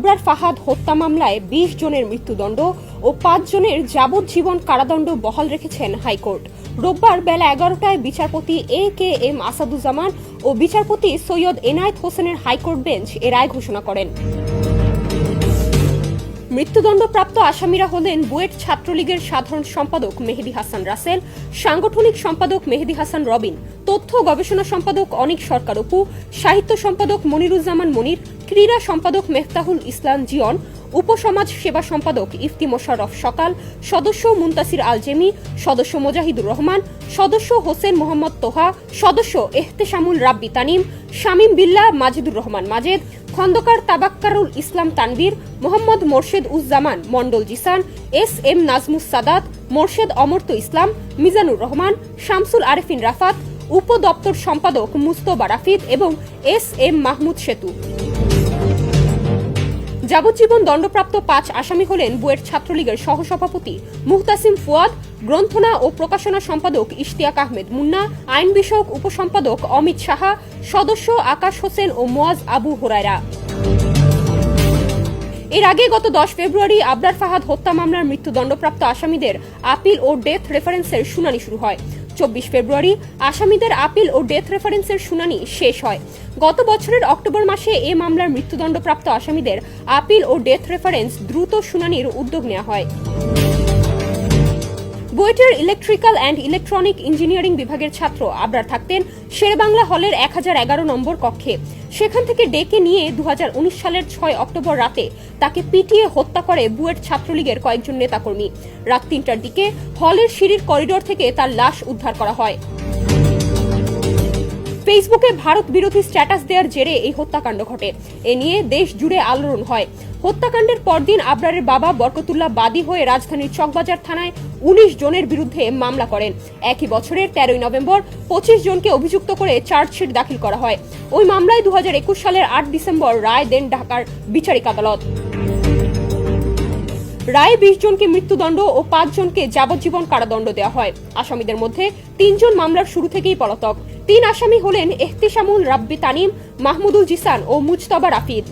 আবরার ফাহাদ হত্যা মামলায় বিশ জনের মৃত্যুদণ্ড ও পাঁচ জনের যাবজ্জীবন কারাদণ্ড বহাল রেখেছেন হাইকোর্ট। রোববার বেলা এগারোটায় বিচারপতি এ কে এম আসাদুজ্জামান ও বিচারপতি সৈয়দ এনায়েত হোসেনের হাইকোর্ট বেঞ্চ এ রায় ঘোষণা করেন। মৃত্যুদণ্ডপ্রাপ্ত আসামিরা হলেন বুয়েট ছাত্রলীগের সাধারণ সম্পাদক মেহেদি হাসান রাসেল, সাংগঠনিক সম্পাদক মেহেদি হাসান রবিন, তথ্য গবেষণা সম্পাদক অনিক সরকার অপু সাহিত্য সম্পাদক মনিরুজ্জামান মনির, ক্রীড়া সম্পাদক মেহতাহুল ইসলাম জিয়ন উপসমাজ সেবা সম্পাদক ইফতি মোশাররফ সকাল, সদস্য মুন্তাসির আল জেমি সদস্য মোজাহিদুর রহমান, সদস্য হোসেন মোহাম্মদ তোহা, সদস্য এহতেশামুল রাব্বি তানিম, শামীম বিল্লাহ মাজিদুর রহমান মাজেদ, খন্দকার তাবাক্কারুল ইসলাম তানবীর মোহাম্মদ মোর্শেদ উজ্জামান মন্ডল জিসান, এস এম নাজমুস সাদাত, মোর্শেদ অমর্ত ইসলাম, মিজানুর রহমান, শামসুল আরেফিন রাফাত উপদপ্তর সম্পাদক মুস্তবা রাফিদ এবং এস এম মাহমুদ সেতু। যাবজ্জীবন দণ্ডপ্রাপ্ত পাঁচ আসামি হলেন বুয়েট ছাত্রলীগের সহসভাপতি মুহতাসিম ফুয়াদ, গ্রন্থনা ও প্রকাশনা সম্পাদক ইশতিয়াক আহমেদ মুন্না, আইন বিষয়ক উপসম্পাদক অমিত সাহা, সদস্য আকাশ হোসেন ও মোয়াজ আবু হোরায়রা। এর আগে গত দশ ফেব্রুয়ারি আবরার ফাহাদ হত্যা মামলার মৃত্যুদণ্ডপ্রাপ্ত আসামিদের আপিল ও ডেথ রেফারেন্সের শুনানি শুরু হয়। চব্বিশ ফেব্রুয়ারি আসামিদের আপিল ও ডেথ রেফারেন্সের শুনানি শেষ হয়। গত বছরের অক্টোবর মাসে এ মামলার মৃত্যুদণ্ডপ্রাপ্ত আসামিদের আপিল ও ডেথ রেফারেন্স দ্রুত শুনানির উদ্যোগ নেওয়া হয়। বুয়েটের ইলেকট্রিক্যাল অ্যান্ড ইলেকট্রনিক ইঞ্জিনিয়ারিং বিভাগের ছাত্র আবরার থাকতেন শেরবাংলা হলের এক হাজার এগারো নম্বর কক্ষে। সেখান থেকে ডেকে নিয়ে দু হাজার উনিশ সালের ছয় অক্টোবর রাতে তাকে পিটিয়ে হত্যা করে বুয়েট ছাত্রলীগের কয়েকজন নেতাকর্মী। রাত তিনটার দিকে হলের সিঁড়ির করিডোর থেকে তার লাশ উদ্ধার করা হয়। ফেসবুকে ভারত বিরোধী স্ট্যাটাস দেওয়ার জেরে এই হত্যাকাণ্ড ঘটে। এ নিয়ে দেশ জুড়ে আলোড়ন হয়। হত্যাকাণ্ডের পরদিন আবরারের বাবা বরকতুল্লাহ বাদী হয়ে রাজধানীর চকবাজার থানায় উনিশ জনের বিরুদ্ধে মামলা করেন। একই বছরের তেরোই নভেম্বর পঁচিশ জনকে অভিযুক্ত করে চার্জশিট দাখিল করা হয়। ওই মামলায় দু হাজার একুশ সালের আট ডিসেম্বর রায় দেন ঢাকার বিচারিক আদালত। রায়ে বিশ জনকে মৃত্যুদণ্ড ও পাঁচ জনকে যাবজ্জীবন কারাদণ্ড দেওয়া হয়। আসামিদের মধ্যে তিনজন মামলার শুরু থেকেই পলাতক। তিন আসামি হলেন এহতেশামুল রাব্বি তানিম, মাহমুদুল জিসান ও মুজতবা রাফিদ।